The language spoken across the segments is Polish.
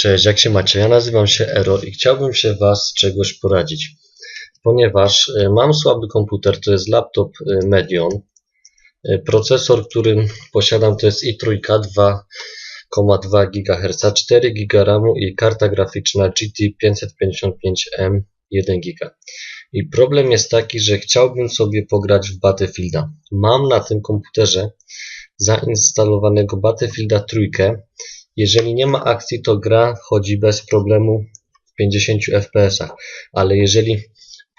Cześć, jak się macie? Ja nazywam się Ero i chciałbym się Was czegoś poradzić. Ponieważ e, mam słaby komputer, to jest laptop e, Medion. E, procesor, który posiadam to jest i3 2,2 GHz, 4 GB RAMu i karta graficzna GT 555M 1 GB. I problem jest taki, że chciałbym sobie pograć w Battlefielda. Mam na tym komputerze zainstalowanego Battlefielda trójkę jeżeli nie ma akcji, to gra chodzi bez problemu w 50 fps, ale jeżeli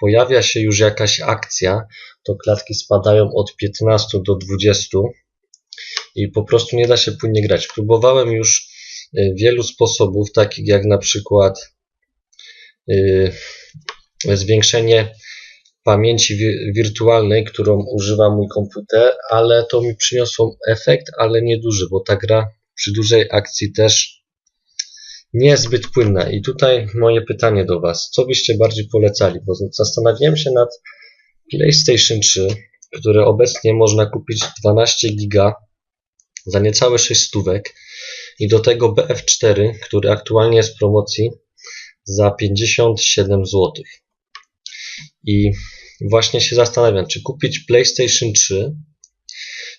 pojawia się już jakaś akcja, to klatki spadają od 15 do 20 i po prostu nie da się płynnie grać. Próbowałem już y, wielu sposobów, takich jak na przykład yy, zwiększenie pamięci wirtualnej, którą używa mój komputer, ale to mi przyniosło efekt, ale nieduży, bo ta gra przy dużej akcji też nie jest zbyt płynna. I tutaj moje pytanie do Was. Co byście bardziej polecali? Bo zastanawiałem się nad PlayStation 3, które obecnie można kupić 12 giga za niecałe 6 stówek i do tego BF4, który aktualnie jest w promocji za 57 zł. I właśnie się zastanawiam, czy kupić PlayStation 3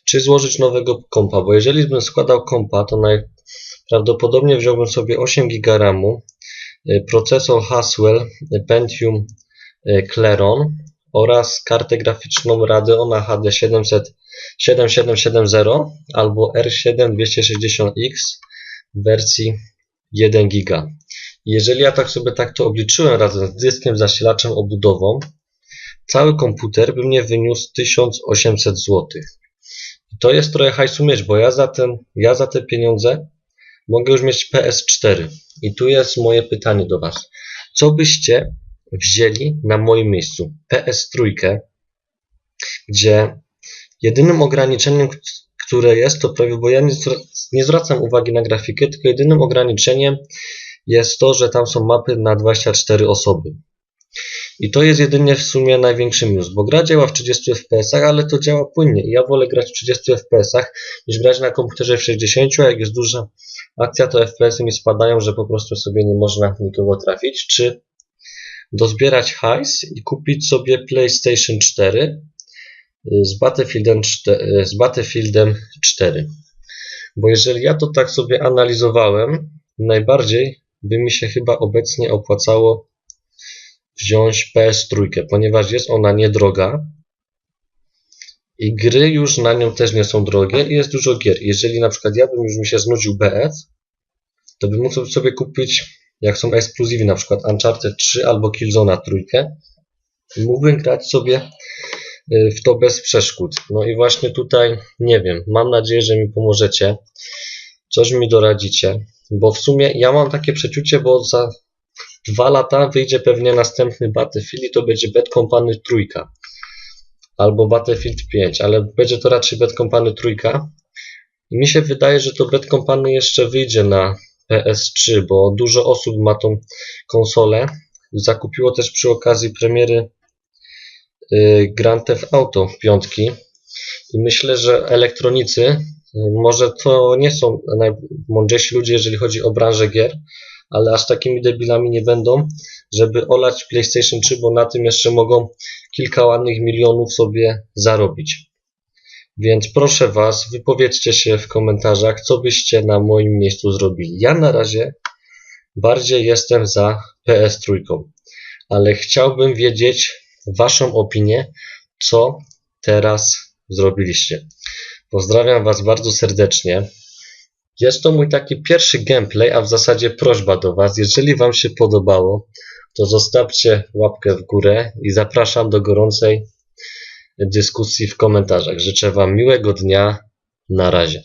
czy złożyć nowego kompa, bo jeżeli bym składał kompa, to najprawdopodobniej wziąłbym sobie 8 GB RAMu, y, procesor Haswell Pentium y, Cleron oraz kartę graficzną Radeona HD 700 7770 albo R7 260X w wersji 1 GB. Jeżeli ja tak sobie tak to obliczyłem razem z dyskiem, zasilaczem, obudową, cały komputer by mnie wyniósł 1800 zł. I to jest trochę hajsu mieć, bo ja za, ten, ja za te pieniądze mogę już mieć PS4. I tu jest moje pytanie do Was. Co byście wzięli na moim miejscu? PS3, gdzie jedynym ograniczeniem, które jest, to prawie, bo ja nie, nie zwracam uwagi na grafikę, tylko jedynym ograniczeniem jest to, że tam są mapy na 24 osoby. I to jest jedynie w sumie największy minus, bo gra działa w 30 fps, ale to działa płynnie i ja wolę grać w 30 fps niż grać na komputerze w 60, a jak jest duża akcja, to fps mi spadają, że po prostu sobie nie można nikogo trafić, czy dozbierać hajs i kupić sobie PlayStation 4 z Battlefieldem 4, z Battlefieldem 4. Bo jeżeli ja to tak sobie analizowałem, najbardziej by mi się chyba obecnie opłacało wziąć PS3, ponieważ jest ona niedroga i gry już na nią też nie są drogie i jest dużo gier. Jeżeli na przykład ja bym już mi się znudził BF, to bym mógł sobie kupić, jak są ekskluzywy, na przykład Uncharted 3 albo Killzone 3 i mógłbym grać sobie y, w to bez przeszkód. No i właśnie tutaj, nie wiem, mam nadzieję, że mi pomożecie, coś mi doradzicie, bo w sumie ja mam takie przeczucie, bo za dwa lata wyjdzie pewnie następny Battlefield i to będzie Bad Company trójka. Albo Battlefield 5, ale będzie to raczej Bad Company trójka. I mi się wydaje, że to Bad Company jeszcze wyjdzie na PS3, bo dużo osób ma tą konsolę. Zakupiło też przy okazji premiery y, Grand Theft Auto 5 i myślę, że elektronicy y, może to nie są najmądrzejsi ludzie, jeżeli chodzi o branżę gier, ale aż takimi debilami nie będą, żeby olać PlayStation 3, bo na tym jeszcze mogą kilka ładnych milionów sobie zarobić. Więc proszę Was, wypowiedzcie się w komentarzach, co byście na moim miejscu zrobili. Ja na razie bardziej jestem za PS3, ale chciałbym wiedzieć Waszą opinię, co teraz zrobiliście. Pozdrawiam Was bardzo serdecznie. Jest to mój taki pierwszy gameplay, a w zasadzie prośba do Was. Jeżeli Wam się podobało, to zostawcie łapkę w górę i zapraszam do gorącej dyskusji w komentarzach. Życzę Wam miłego dnia. Na razie.